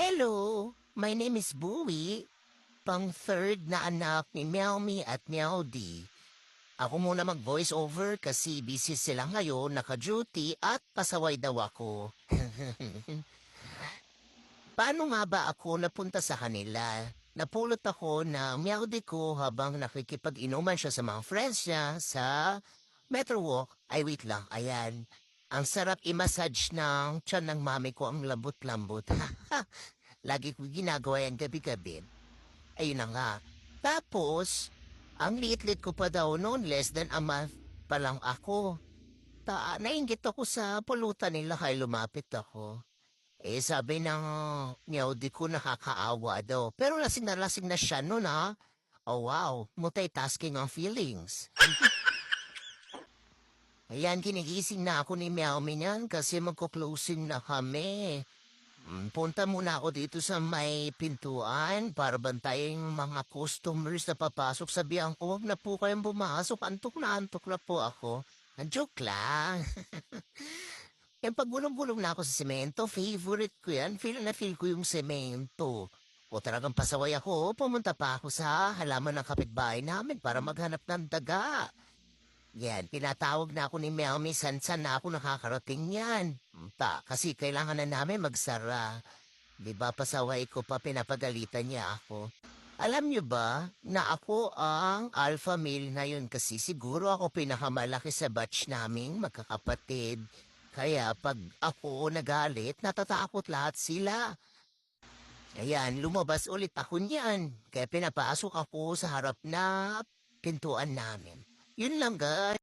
Hello, my name is Bowie. Pang third na anak ni Meowmi at Meowdy. Ako muna mag-voice over kasi busy sila ngayon, naka-duty at pasaway daw ako. Paano nga ba ako napunta sa kanila? Napulot ako na Meowdy ko habang nakikipag-inuman siya sa mga friends niya sa Metro Walk. Ay wait lang, ayan. Ang sarap i-massage ng tiyan ng mami ko ang lambot-lambot. Lagi ko ginagawa yan gabi-gabi. Ayun na nga. Tapos, ang liit-liit ko pa daw noon, less than a month pa lang ako. Ta nainggit ako sa pulutan nila kaya lumapit ako. Eh, sabi ng Meowdy ko nakakaawa daw. Pero lasing na lasing na siya noon ha. Oh wow, multitasking ang feelings. Ayan, kinigising na ako ni Meowmy niyan kasi magko-closing na kami. Mm, Punta muna ako dito sa may pintuan para bantayan yung mga customers na papasok. Sabihan ko, huwag na po kayong pumasok. Antok na antok na po ako. Ah, Joke lang. Yung paggulong-gulong na ako sa semento, favorite ko yan. Feel na feel ko yung semento. O talagang pasaway ako, pumunta pa ako sa halaman ng kapitbahay namin para maghanap ng daga. Yan, pinatawag na ako ni Meomi san-san na ako nakakarating yan. Ta, kasi kailangan na namin magsara. Di ba pasaway ko pa pinapagalitan niya ako. Alam niyo ba na ako ang alpha male na yun kasi siguro ako pinakamalaki sa batch naming magkakapatid. Kaya pag ako nagalit, natatakot lahat sila. Ayan, lumabas ulit ako niyan. Kaya pinapasok ako sa harap na pintuan namin. Yun lang guys.